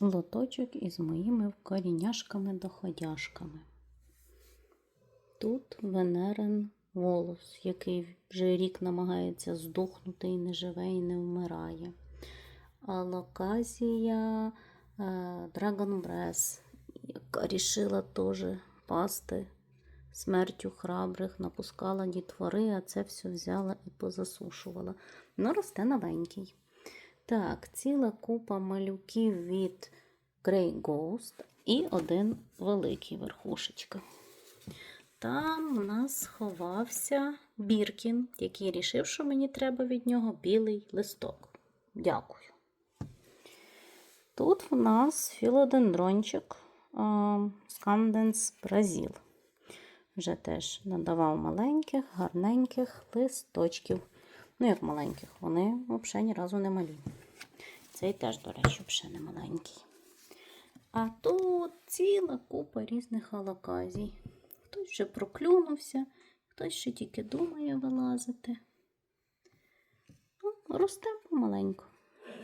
лоточок із моїми коріняшками-доходяшками. Тут Венерин волос, який вже рік намагається здохнути і не живе, і не вмирає. Алоказія Dragon Breath, яка рішила теж пасти смертю храбрих, напускала дітвори, а це все взяла і позасушувала. Ну, росте новенький. Так, ціла купа малюків від Grey Ghost і один великий верхушечка. Там у нас сховався Біркін, який рішив, що мені треба від нього білий листок. Дякую. Тут в нас філодендрончик Сканденс Бразіл. Вже теж надавав маленьких, гарненьких листочків. Ну, як маленьких, вони взагалі ні разу не малі. Цей теж, до речі, взагалі не маленький. А тут ціла купа різних алаказій. Хтось вже проклюнувся, хтось ще тільки думає вилазити. Ну, росте помаленьку.